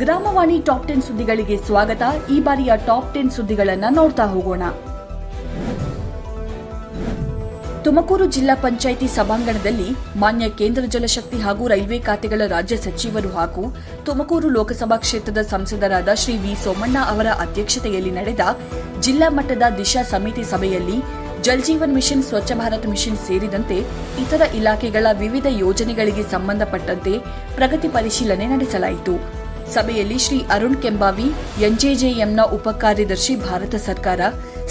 Janavani top ten ಸುದ್ದಿಗಳಿಗೆ ಸ್ವಾಗತ. ಈ ಬಾರಿಯ ಟಾಪ್ ಟೆನ್ ಸುದ್ದಿಗಳನ್ನ ನೋಡ್ತಾ ಹೋಗೋಣ. ತುಮಕೂರು ಜಿಲ್ಲಾ ಪಂಚಾಯಿತಿ ಸಭಾಂಗಣದಲ್ಲಿ ಮಾನ್ಯ ಕೇಂದ್ರ ಜಲಶಕ್ತಿ ಹಾಗೂ ರೈಲ್ವೆ ಖಾತೆಗಳ ರಾಜ್ಯ ಸಚಿವರು ಹಾಗೂ ತುಮಕೂರು ಲೋಕಸಭಾ ಕ್ಷೇತ್ರದ ಸಂಸದರಾದ ಶ್ರೀ ವಿ ಸೋಮಣ್ಣ ಅವರ ಅಧ್ಯಕ್ಷತೆಯಲ್ಲಿ ನಡೆದ ಜಿಲ್ಲಾ ಮಟ್ಟದ ದಿಶಾ ಸಮಿತಿ ಸಭೆಯಲ್ಲಿ ಜಲ್ಜೀವನ್ ಮಿಷನ್, ಸ್ವಚ್ಛ ಭಾರತ್ ಮಿಷನ್ ಸೇರಿದಂತೆ ಇತರ ಇಲಾಖೆಗಳ ವಿವಿಧ ಯೋಜನೆಗಳಿಗೆ ಸಂಬಂಧಪಟ್ಟಂತೆ ಪ್ರಗತಿ ಪರಿಶೀಲನೆ ನಡೆಸಲಾಯಿತು. ಸಭೆಯಲ್ಲಿ ಶ್ರೀ ಅರುಣ್ ಕೆಂಬಾವಿ, ಎನ್ಜೆಜೆಎಂನ ಉಪಕಾರ್ಯದರ್ಶಿ ಭಾರತ ಸರ್ಕಾರ,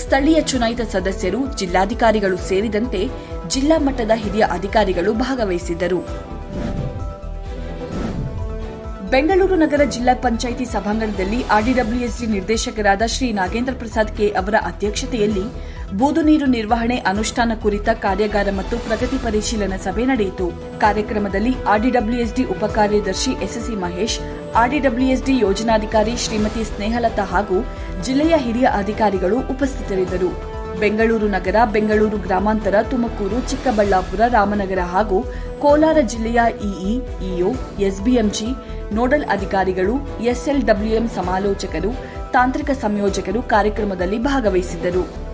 ಸ್ಥಳೀಯ ಚುನಾಯಿತ ಸದಸ್ಯರು, ಜಿಲ್ಲಾಧಿಕಾರಿಗಳು ಸೇರಿದಂತೆ ಜಿಲ್ಲಾ ಮಟ್ಟದ ಹಿರಿಯ ಅಧಿಕಾರಿಗಳು ಭಾಗವಹಿಸಿದ್ದರು. ಬೆಂಗಳೂರು ನಗರ ಜಿಲ್ಲಾ ಪಂಚಾಯಿತಿ ಸಭಾಂಗಣದಲ್ಲಿ ಆರ್ಡಿಡಬ್ಲ್ಯೂಎಸ್ಡಿ ನಿರ್ದೇಶಕರಾದ ಶ್ರೀ ನಾಗೇಂದ್ರ ಪ್ರಸಾದ್ ಕೆ ಅವರ ಅಧ್ಯಕ್ಷತೆಯಲ್ಲಿ ಬೂದು ನೀರು ನಿರ್ವಹಣೆ ಅನುಷ್ಠಾನ ಕುರಿತ ಕಾರ್ಯಾಗಾರ ಮತ್ತು ಪ್ರಗತಿ ಪರಿಶೀಲನಾ ಸಭೆ ನಡೆಯಿತು. ಕಾರ್ಯಕ್ರಮದಲ್ಲಿ ಆರ್ಡಿಡಬ್ಲ್ಯೂಎಸ್ಡಿ ಉಪಕಾರ್ಯದರ್ಶಿ ಎಸ್ಎಸ್ಸಿ ಮಹೇಶ್ ಆರ್ಡಿಡಬ್ಲ್ಯೂಎಸ್ಡಿ ಯೋಜನಾಧಿಕಾರಿ ಶ್ರೀಮತಿ ಸ್ನೇಹಲತಾ ಹಾಗೂ ಜಿಲ್ಲೆಯ ಹಿರಿಯ ಅಧಿಕಾರಿಗಳು ಉಪಸ್ಥಿತರಿದ್ದರು. ಬೆಂಗಳೂರು ನಗರ, ಬೆಂಗಳೂರು ಗ್ರಾಮಾಂತರ, ತುಮಕೂರು, ಚಿಕ್ಕಬಳ್ಳಾಪುರ, ರಾಮನಗರ ಹಾಗೂ ಕೋಲಾರ ಜಿಲ್ಲೆಯ ಇಇ, ಇಒ, ಎಸ್ಬಿಎಂಜಿ, ನೋಡಲ್ ಅಧಿಕಾರಿಗಳು, ಎಸ್ಎಲ್ಡಬ್ಲ್ಯೂಎಂ ಸಮಾಲೋಚಕರು, ತಾಂತ್ರಿಕ ಸಂಯೋಜಕರು ಕಾರ್ಯಕ್ರಮದಲ್ಲಿ ಭಾಗವಹಿಸಿದ್ದರು.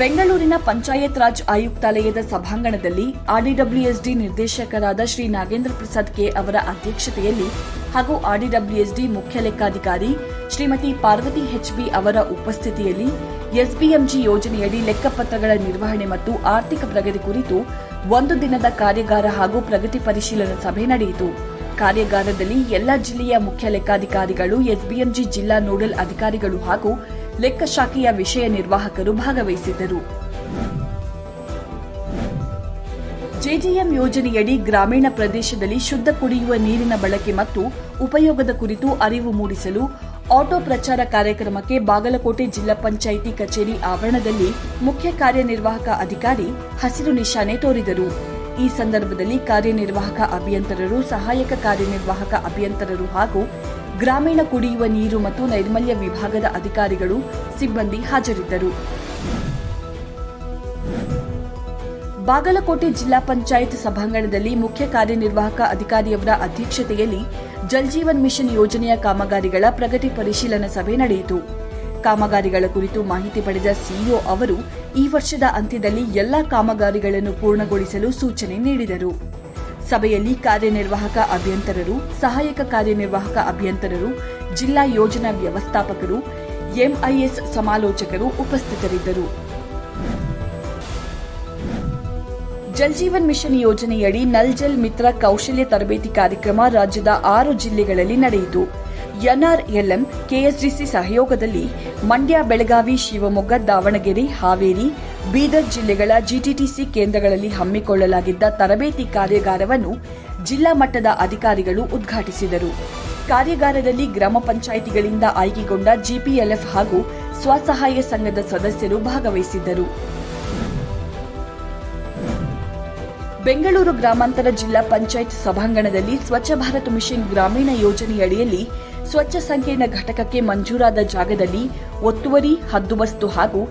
ಬೆಂಗಳೂರಿನ ಪಂಚಾಯತ್ ರಾಜ್ ಆಯುಕ್ತಾಲಯದ ಸಭಾಂಗಣದಲ್ಲಿ ಆರ್ಡಿಡಬ್ಲ್ಯೂಎಸ್ಡಿ ನಿರ್ದೇಶಕರಾದ ಶ್ರೀ ನಾಗೇಂದ್ರ ಪ್ರಸಾದ್ ಕೆ ಅವರ ಅಧ್ಯಕ್ಷತೆಯಲ್ಲಿ ಹಾಗೂ ಆರ್ಡಿಡಬ್ಲ್ಯೂಎಸ್ಡಿ ಮುಖ್ಯ ಲೆಕ್ಕಾಧಿಕಾರಿ ಶ್ರೀಮತಿ ಪಾರ್ವತಿ ಹೆಚ್ಬಿ ಅವರ ಉಪಸ್ಥಿತಿಯಲ್ಲಿ ಎಸ್ಬಿಎಂಜಿ ಯೋಜನೆಯಡಿ ಲೆಕ್ಕಪತ್ರಗಳ ನಿರ್ವಹಣೆ ಮತ್ತು ಆರ್ಥಿಕ ಪ್ರಗತಿ ಕುರಿತು ಒಂದು ದಿನದ ಕಾರ್ಯಾಗಾರ ಹಾಗೂ ಪ್ರಗತಿ ಪರಿಶೀಲನಾ ಸಭೆ ನಡೆಯಿತು. ಕಾರ್ಯಾಗಾರದಲ್ಲಿ ಎಲ್ಲಾ ಜಿಲ್ಲೆಯ ಮುಖ್ಯ ಲೆಕ್ಕಾಧಿಕಾರಿಗಳು, ಎಸ್ಬಿಎಂಜಿ ಜಿಲ್ಲಾ ನೋಡಲ್ ಅಧಿಕಾರಿಗಳು ಹಾಗೂ ಲೆಕ್ಕ ಶಾಖೆಯ ವಿಷಯ ನಿರ್ವಾಹಕರು ಭಾಗವಹಿಸಿದ್ದರು. ಜೆಜೆಎಂ ಯೋಜನೆಯಡಿ ಗ್ರಾಮೀಣ ಪ್ರದೇಶದಲ್ಲಿ ಶುದ್ಧ ಕುಡಿಯುವ ನೀರಿನ ಬಳಕೆ ಮತ್ತು ಉಪಯೋಗದ ಕುರಿತು ಅರಿವು ಮೂಡಿಸಲು ಆಟೋ ಪ್ರಚಾರ ಕಾರ್ಯಕ್ರಮಕ್ಕೆ ಬಾಗಲಕೋಟೆ ಜಿಲ್ಲಾ ಪಂಚಾಯಿತಿ ಕಚೇರಿ ಆವರಣದಲ್ಲಿ ಮುಖ್ಯ ಕಾರ್ಯನಿರ್ವಾಹಕ ಅಧಿಕಾರಿ ಹಸಿರು ನಿಶಾನೆ ತೋರಿದರು. ಈ ಸಂದರ್ಭದಲ್ಲಿ ಕಾರ್ಯನಿರ್ವಾಹಕ ಅಭಿಯಂತರರು, ಸಹಾಯಕ ಕಾರ್ಯನಿರ್ವಾಹಕ ಅಭಿಯಂತರರು ಹಾಗೂ ಗ್ರಾಮೀಣ ಕುಡಿಯುವ ನೀರು ಮತ್ತು ನೈರ್ಮಲ್ಯ ವಿಭಾಗದ ಅಧಿಕಾರಿಗಳು, ಸಿಬ್ಬಂದಿ ಹಾಜರಿದ್ದರು. ಬಾಗಲಕೋಟೆ ಜಿಲ್ಲಾ ಪಂಚಾಯತ್ ಸಭಾಂಗಣದಲ್ಲಿ ಮುಖ್ಯ ಕಾರ್ಯನಿರ್ವಾಹಕ ಅಧಿಕಾರಿಯವರ ಅಧ್ಯಕ್ಷತೆಯಲ್ಲಿ ಜಲ್ಜೀವನ್ ಮಿಷನ್ ಯೋಜನೆಯ ಕಾಮಗಾರಿಗಳ ಪ್ರಗತಿ ಪರಿಶೀಲನಾ ಸಭೆ ನಡೆಯಿತು. ಕಾಮಗಾರಿಗಳ ಕುರಿತು ಮಾಹಿತಿ ಪಡೆದ ಸಿಇಒ ಅವರು, ಈ ವರ್ಷದ ಅಂತ್ಯದಲ್ಲಿ ಎಲ್ಲಾ ಕಾಮಗಾರಿಗಳನ್ನು ಪೂರ್ಣಗೊಳಿಸಲು ಸೂಚನೆ ನೀಡಿದರು. ಸಭೆಯಲ್ಲಿ ಕಾರ್ಯನಿರ್ವಾಹಕ ಅಭಿಯಂತರರು, ಸಹಾಯಕ ಕಾರ್ಯನಿರ್ವಾಹಕ ಅಭಿಯಂತರರು, ಜಿಲ್ಲಾ ಯೋಜನಾ ವ್ಯವಸ್ಥಾಪಕರು, ಎಂಐಎಸ್ ಸಮಾಲೋಚಕರು ಉಪಸ್ಥಿತರಿದ್ದರು. ಜಲ್ಜೀವನ್ ಮಿಷನ್ ಯೋಜನೆಯಡಿ ನಲ್ ಜಲ್ ಮಿತ್ರ ಕೌಶಲ್ಯ ತರಬೇತಿ ಕಾರ್ಯಕ್ರಮ ರಾಜ್ಯದ ಆರು ಜಿಲ್ಲೆಗಳಲ್ಲಿ ನಡೆಯಿತು. ಎನ್ಆರ್ಎಲ್ಎಂ, ಕೆಎಸ್ಡಿಸಿ ಸಹಯೋಗದಲ್ಲಿ ಮಂಡ್ಯ, ಬೆಳಗಾವಿ, ಶಿವಮೊಗ್ಗ, ದಾವಣಗೆರೆ, ಹಾವೇರಿ ಬೀದರ್ ಜಿಲ್ಲೆಗಳ ಜಿಟಿಟಿಸಿ ಕೇಂದ್ರಗಳಲ್ಲಿ ಹಮ್ಮಿಕೊಳ್ಳಲಾಗಿದ್ದ ತರಬೇತಿ ಕಾರ್ಯಾಗಾರವನ್ನು ಜಿಲ್ಲಾ ಮಟ್ಟದ ಅಧಿಕಾರಿಗಳು ಉದ್ಘಾಟಿಸಿದರು. ಕಾರ್ಯಾಗಾರದಲ್ಲಿ ಗ್ರಾಮ ಪಂಚಾಯಿತಿಗಳಿಂದ ಆಯ್ಕೆಗೊಂಡ ಜಿಪಿಎಲ್ಎಫ್ ಹಾಗೂ ಸ್ವಸಹಾಯ ಸಂಘದ ಸದಸ್ಯರು ಭಾಗವಹಿಸಿದ್ದರು. ಬೆಂಗಳೂರು ಗ್ರಾಮಾಂತರ ಜಿಲ್ಲಾ ಪಂಚಾಯತ್ ಸಭಾಂಗಣದಲ್ಲಿ ಸ್ವಚ್ಛ ಭಾರತ್ ಮಿಷನ್ ಗ್ರಾಮೀಣ ಯೋಜನೆಯಡಿಯಲ್ಲಿ ಸ್ವಚ್ಛ ಸಂಕೀರ್ಣ ಘಟಕಕ್ಕೆ ಮಂಜೂರಾದ ಜಾಗದಲ್ಲಿ ಒತ್ತುವರಿ ಹದ್ದುಬಸ್ತು ಹಾಗೂ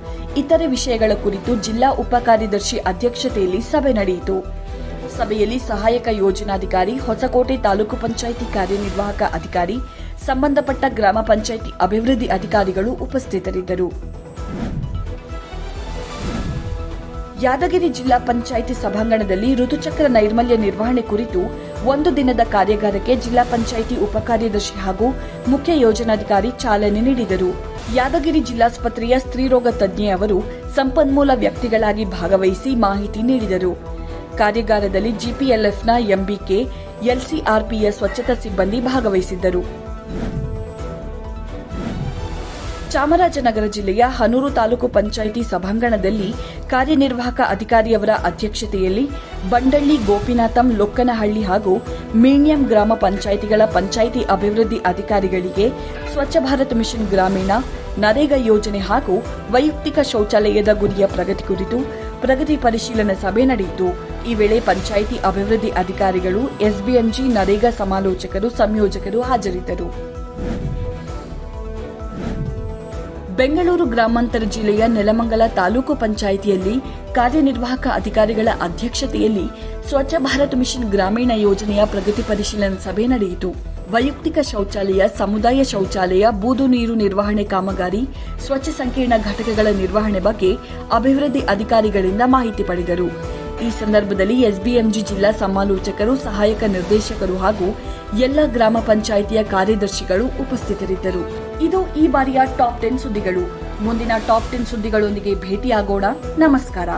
ಇತರೆ ವಿಷಯಗಳ ಕುರಿತು ಜಿಲ್ಲಾ ಉಪಕಾರ್ಯದರ್ಶಿ ಅಧ್ಯಕ್ಷತೆಯಲ್ಲಿ ಸಭೆ ನಡೆಯಿತು. ಸಭೆಯಲ್ಲಿ ಸಹಾಯಕ ಯೋಜನಾಧಿಕಾರಿ, ಹೊಸಕೋಟೆ ತಾಲೂಕು ಪಂಚಾಯಿತಿ ಕಾರ್ಯನಿರ್ವಾಹಕ ಅಧಿಕಾರಿ, ಸಂಬಂಧಪಟ್ಟ ಗ್ರಾಮ ಪಂಚಾಯಿತಿ ಅಭಿವೃದ್ಧಿ ಅಧಿಕಾರಿಗಳು ಉಪಸ್ಥಿತರಿದ್ದರು. ಯಾದಗಿರಿ ಜಿಲ್ಲಾ ಪಂಚಾಯಿತಿ ಸಭಾಂಗಣದಲ್ಲಿ ಋತುಚಕ್ರ ನೈರ್ಮಲ್ಯ ನಿರ್ವಹಣೆ ಕುರಿತು ಒಂದು ದಿನದ ಕಾರ್ಯಾಗಾರಕ್ಕೆ ಜಿಲ್ಲಾ ಪಂಚಾಯಿತಿ ಉಪಕಾರ್ಯದರ್ಶಿ ಹಾಗೂ ಮುಖ್ಯ ಯೋಜನಾಧಿಕಾರಿ ಚಾಲನೆ ನೀಡಿದರು. ಯಾದಗಿರಿ ಜಿಲ್ಲಾಸ್ಪತ್ರೆಯ ಸ್ತ್ರೀರೋಗ ತಜ್ಞೆ ಅವರು ಸಂಪನ್ಮೂಲ ವ್ಯಕ್ತಿಗಳಾಗಿ ಭಾಗವಹಿಸಿ ಮಾಹಿತಿ ನೀಡಿದರು. ಕಾರ್ಯಾಗಾರದಲ್ಲಿ ಜಿಪಿಎಲ್ಎಫ್ನ ಎಂಬಿಕೆ, ಎಲ್ಸಿಆರ್ಪಿಯ ಸ್ವಚ್ಛತಾ ಸಿಬ್ಬಂದಿ ಭಾಗವಹಿಸಿದ್ದರು. ಚಾಮರಾಜನಗರ ಜಿಲ್ಲೆಯ ಹನೂರು ತಾಲೂಕು ಪಂಚಾಯಿತಿ ಸಭಾಂಗಣದಲ್ಲಿ ಕಾರ್ಯನಿರ್ವಾಹಕ ಅಧಿಕಾರಿಯವರ ಅಧ್ಯಕ್ಷತೆಯಲ್ಲಿ ಬಂಡಳ್ಳಿ ಗೋಪಿನಾಥಂ ಲೊಕ್ಕನಹಳ್ಳಿ ಹಾಗೂ ಮೀಣ್ಯಂ ಗ್ರಾಮ ಪಂಚಾಯಿತಿಗಳ ಪಂಚಾಯಿತಿ ಅಭಿವೃದ್ಧಿ ಅಧಿಕಾರಿಗಳಿಗೆ ಸ್ವಚ್ಛ ಭಾರತ್ ಮಿಷನ್ ಗ್ರಾಮೀಣ ನರೇಗಾ ಯೋಜನೆ ಹಾಗೂ ವೈಯಕ್ತಿಕ ಶೌಚಾಲಯದ ಗುರಿಯ ಪ್ರಗತಿ ಕುರಿತು ಪ್ರಗತಿ ಪರಿಶೀಲನಾ ಸಭೆ ನಡೆಯಿತು. ಈ ವೇಳೆ ಪಂಚಾಯಿತಿ ಅಭಿವೃದ್ಧಿ ಅಧಿಕಾರಿಗಳು, ಎಸ್ಬಿಎಂಜಿ ನರೇಗಾ ಸಮಾಲೋಚಕರು, ಸಂಯೋಜಕರು ಹಾಜರಿದ್ದರು. ಬೆಂಗಳೂರು ಗ್ರಾಮಾಂತರ ಜಿಲ್ಲೆಯ ನೆಲಮಂಗಲ ತಾಲೂಕು ಪಂಚಾಯಿತಿಯಲ್ಲಿ ಕಾರ್ಯನಿರ್ವಾಹಕ ಅಧಿಕಾರಿಗಳ ಅಧ್ಯಕ್ಷತೆಯಲ್ಲಿ ಸ್ವಚ್ಛ ಭಾರತ್ ಮಿಷನ್ ಗ್ರಾಮೀಣ ಯೋಜನೆಯ ಪ್ರಗತಿ ಪರಿಶೀಲನಾ ಸಭೆ ನಡೆಯಿತು. ವೈಯಕ್ತಿಕ ಶೌಚಾಲಯ, ಸಮುದಾಯ ಶೌಚಾಲಯ, ಬೂದು ನೀರು ನಿರ್ವಹಣೆ ಕಾಮಗಾರಿ, ಸ್ವಚ್ಛ ಸಂಕೀರ್ಣ ಘಟಕಗಳ ನಿರ್ವಹಣೆ ಬಗ್ಗೆ ಅಭಿವೃದ್ಧಿ ಅಧಿಕಾರಿಗಳಿಂದ ಮಾಹಿತಿ ಪಡೆದರು. ಈ ಸಂದರ್ಭದಲ್ಲಿ ಎಸ್ಬಿಎಂಜಿ ಜಿಲ್ಲಾ ಸಮಾಲೋಚಕರು, ಸಹಾಯಕ ನಿರ್ದೇಶಕರು ಹಾಗೂ ಎಲ್ಲ ಗ್ರಾಮ ಪಂಚಾಯಿತಿಯ ಕಾರ್ಯದರ್ಶಿಗಳು ಉಪಸ್ಥಿತರಿದ್ದರು. ಇದು ಈ ಬಾರಿಯ ಟಾಪ್ ಟೆನ್ ಸುದ್ದಿಗಳು. ಮುಂದಿನ ಟಾಪ್ ಟೆನ್ ಸುದ್ದಿಗಳೊಂದಿಗೆ ಭೇಟಿಯಾಗೋಣ. ನಮಸ್ಕಾರ.